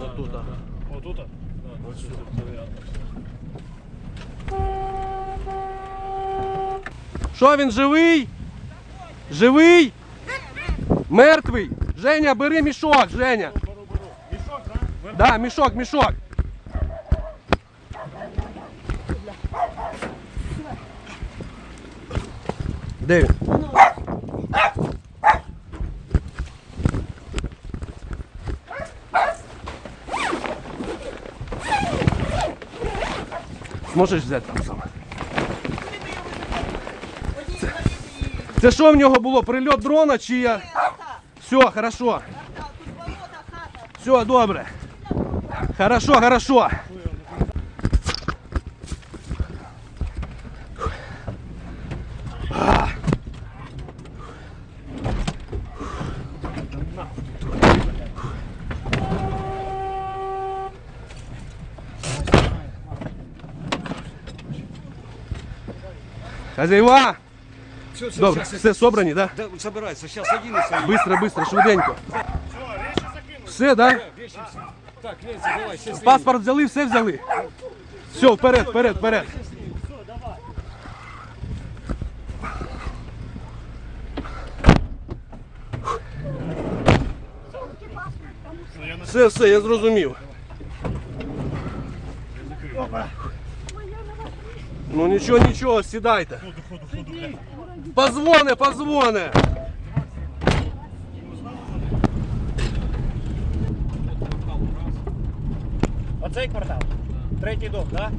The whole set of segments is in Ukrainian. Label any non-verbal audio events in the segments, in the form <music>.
отут. Отут? Що він живий? Живий? Мертвий? Женя, бери мішок, Женя. Мішок, так? Да, мішок, мішок. Де він? Зможеш взяти там саме? Це, це що в нього було? Прильот дрона чи я? Все, хорошо. Все, добре. Хорошо, хорошо. Хозяева! Все, все, Добре, все собрані, да? Да, собирается, сейчас оденется. Быстро, быстро, швиденько. Все, речі закинув. Все, да? Вещи все. Так, Ленца, давай, счастливо. Паспорт взяли, все взяли. Все, вперед, вперед, вперед. Все, все, я зрозумів. Ну нічого, нічого, сідайте. Позвони, позвони. Оцей квартал. Третій дом, так?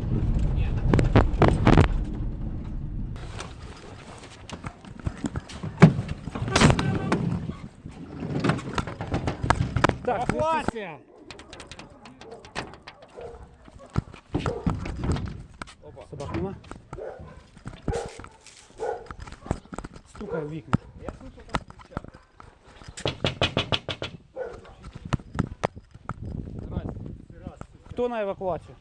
Так, Евакуація! Собак нема? Стукай в вікна. Хто на евакуацію?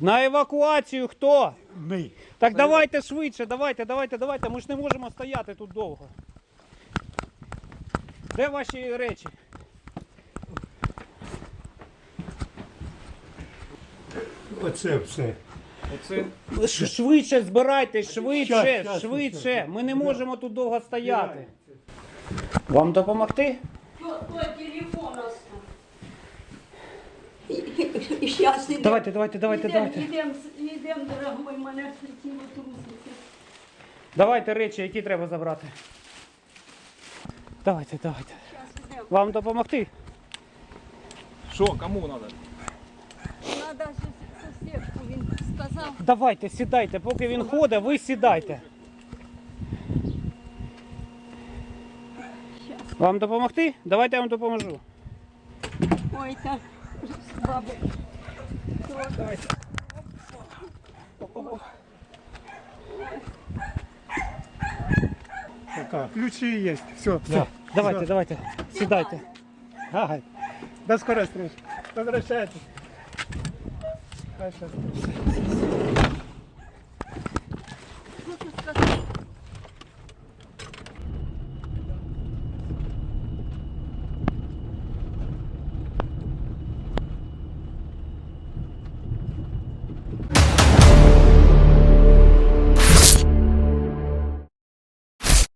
На евакуацію хто? Ми. Так давайте швидше, давайте, давайте, давайте. Ми ж не можемо стояти тут довго. Де ваші речі? Оце все. Ш- Швидше збирайтесь, швидше, Щас, щас, швидше. щас. Ми не можемо тут довго стояти. Вам допомогти? Телефон Сейчас идем. <laughs> Давайте, давайте, давайте, давайте. идем, идем, дорогой, мене хотіло трусити. Давайте речі, які треба забрати. Давайте, давайте. Сейчас идем. Вам допомогти? Что, кому? Надо сказав. Давайте, сідайте, поки він ходить, ви сідайте. Вам допомогти? Давайте я вам допоможу. Ой, та баби. Така. Ключі є. Все, все. Давайте, давайте, сідайте. Ага. До скорої встречи. Возвращайтесь. Хай щас.